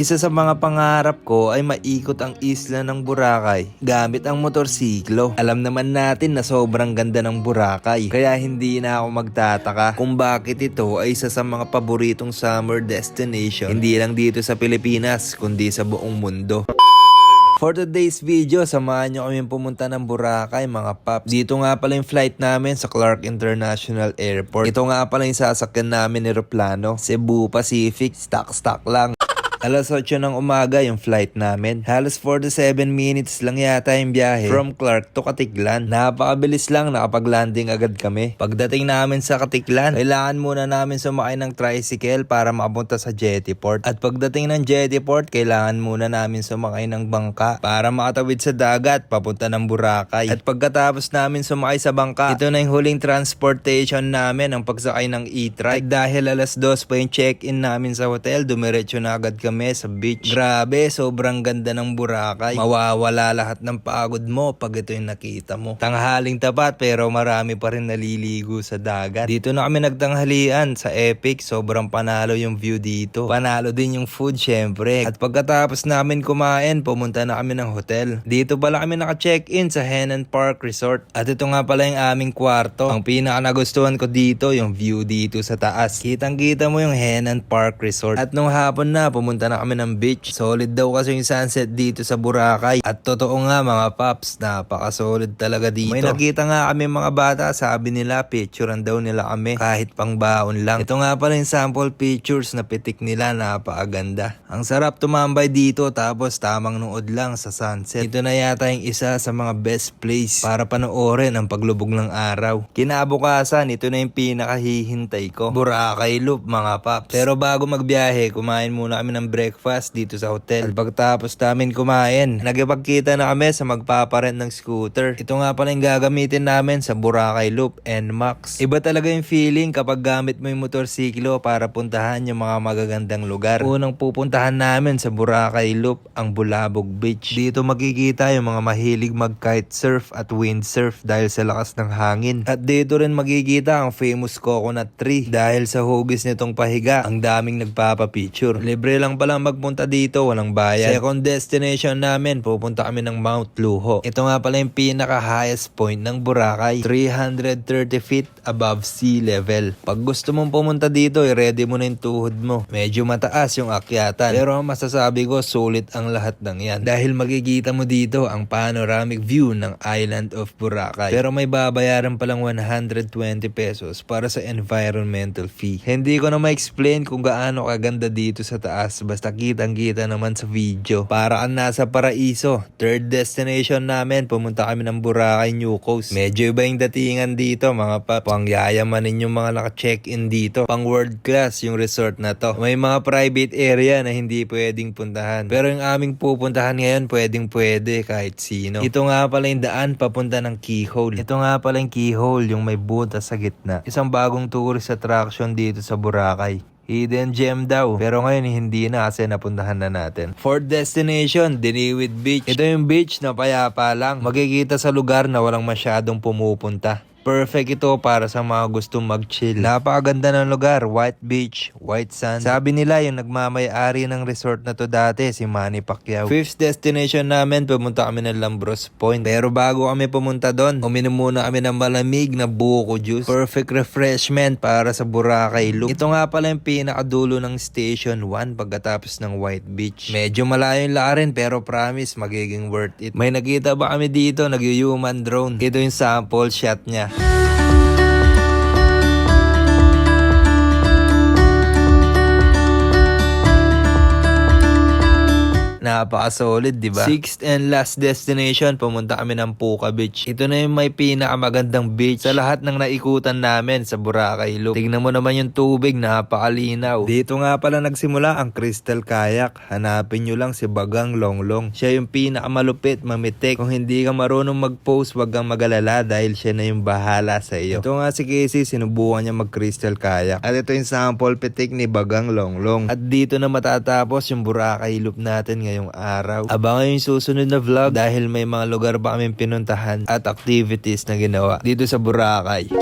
Isa sa mga pangarap ko ay maikot ang isla ng Boracay gamit ang motorsiklo. Alam naman natin na sobrang ganda ng Boracay kaya hindi na ako magtataka kung bakit ito ay isa sa mga paboritong summer destination hindi lang dito sa Pilipinas kundi sa buong mundo. For today's video, samahan nyo kami pumunta ng Boracay mga paps. Dito nga pala yung flight namin sa Clark International Airport. Ito nga pala yung sasakyan namin ni Roplano. Cebu Pacific, stock-stock lang. Alas 8 ng umaga yung flight namin. Halos 47 minutes lang yata yung biyahe from Clark to Katiklan. Napakabilis lang, nakapag-landing agad kami. Pagdating namin sa Katiklan, kailangan muna namin sumakay ng tricycle para makapunta sa jettyport. At pagdating ng jettyport, kailangan muna namin sumakay ng bangka para makatawid sa dagat papunta ng Boracay. At pagkatapos namin sumakay sa bangka, ito na yung huling transportation namin ang pagsakay ng e-trike. Dahil alas 2 pa yung check-in namin sa hotel, dumiretso na agad kami sa beach. Grabe, sobrang ganda ng Boracay. Mawawala lahat ng pagod mo pag ito yung nakita mo. Tanghaling tapat pero marami pa rin naliligo sa dagat. Dito na kami nagtanghalian sa Epic. Sobrang panalo yung view dito. Panalo din yung food syempre. At pagkatapos namin kumain, pumunta na kami ng hotel. Dito pala kami naka-check-in sa Henan Park Resort. At ito nga pala yung aming kwarto. Ang pinaka nagustuhan ko dito, yung view dito sa taas. Kitang kita mo yung Henan Park Resort. At nung hapon na, pumunta na kami ng beach. Solid daw kasi yung sunset dito sa Boracay. At totoo nga mga paps, napaka-solid talaga dito. May nakita nga kami mga bata, sabi nila picturean daw nila kami kahit pang baon lang. Ito nga pala yung sample pictures na pitik nila, napakaganda. Ang sarap tumambay dito tapos tamang nuod lang sa sunset. Ito na yata yung isa sa mga best place para panoorin ang paglubog ng araw. Kinabukasan, ito na yung pinakahihintay ko. Boracay Loop mga paps. Pero bago magbiyahe, kumain muna kami ng breakfast dito sa hotel. At pagtapos namin kumain, nagipagkita na kami sa magpaparent ng scooter. Ito nga pala yung gagamitin namin sa Boracay Loop and Max. Iba talaga yung feeling kapag gamit mo yung motorsiklo para puntahan yung mga magagandang lugar. Unang pupuntahan namin sa Boracay Loop ang Bulabog Beach. Dito makikita yung mga mahilig mag-kitesurf at windsurf dahil sa lakas ng hangin. At dito rin makikita ang famous coconut tree dahil sa hugis nitong pahiga. Ang daming nagpapapicture. Libre lang pala magpunta dito, walang bayad. Second destination namin, pupunta kami ng Mount Luho. Ito nga pala yung pinaka highest point ng Boracay. 330 feet above sea level. Pag gusto mong pumunta dito, i-ready mo na yung tuhod mo. Medyo mataas yung akyatan. Pero ang masasabi ko, sulit ang lahat ng yan. Dahil makikita mo dito ang panoramic view ng island of Boracay. Pero may babayaran palang 120 pesos para sa environmental fee. Hindi ko na ma-explain kung gaano kaganda dito sa taas. Basta kitang kita naman sa video. Para kang nasa paraiso. Third destination namin, pumunta kami ng Boracay New Coast. Medyo iba yung datingan dito mga pa. Pang yayamanin yung mga naka-check-in dito. Pang world class yung resort na to. May mga private area na hindi pwedeng puntahan. Pero yung aming pupuntahan ngayon, pwedeng pwede kahit sino. Ito nga pala yung daan papunta ng keyhole. Ito nga pala yung keyhole, yung may butas sa gitna. Isang bagong tourist attraction dito sa Boracay. Hidden gem daw. Pero ngayon hindi na kasi napuntahan na natin. Fourth destination, Diniwid Beach. Ito yung beach na payapa lang. Makikita sa lugar na walang masyadong pumupunta. Perfect ito para sa mga gustong mag-chill. Napakaganda ng lugar, white beach, white sand. Sabi nila yung nagmamay-ari ng resort na to dati, si Manny Pacquiao. Fifth destination namin, pumunta kami ng Lambros Point. Pero bago kami pumunta doon, uminom muna kami ng malamig na buko juice. Perfect refreshment para sa Boracay look. Ito nga pala yung pinakadulo ng Station 1 pagkatapos ng White Beach. Medyo malayo yung lakarin pero promise magiging worth it. May nakita ba kami dito, nag-human drone. Ito yung sample shot niya. Napaka-solid, di ba? Sixth and last destination, pumunta kami ng Puka Beach. Ito na yung may pinakamagandang beach sa lahat ng naikutan namin sa Boracay Loop. Tignan mo naman yung tubig, napakalinaw. Dito nga pala nagsimula ang Crystal Kayak. Hanapin nyo lang si Bagang Longlong. Siya yung pinakamalupit, mamitik. Kung hindi ka marunong mag-post, wag kang magalala dahil siya na yung bahala sa iyo. Ito nga si Casey, sinubukan niya mag-Crystal Kayak. At ito yung sample pitik ni Bagang Longlong. At dito na matatapos yung Boracay Loop natin ngayong araw. Abangan yung susunod na vlog dahil may mga lugar pa kaming pinuntahan at activities na ginawa dito sa Boracay.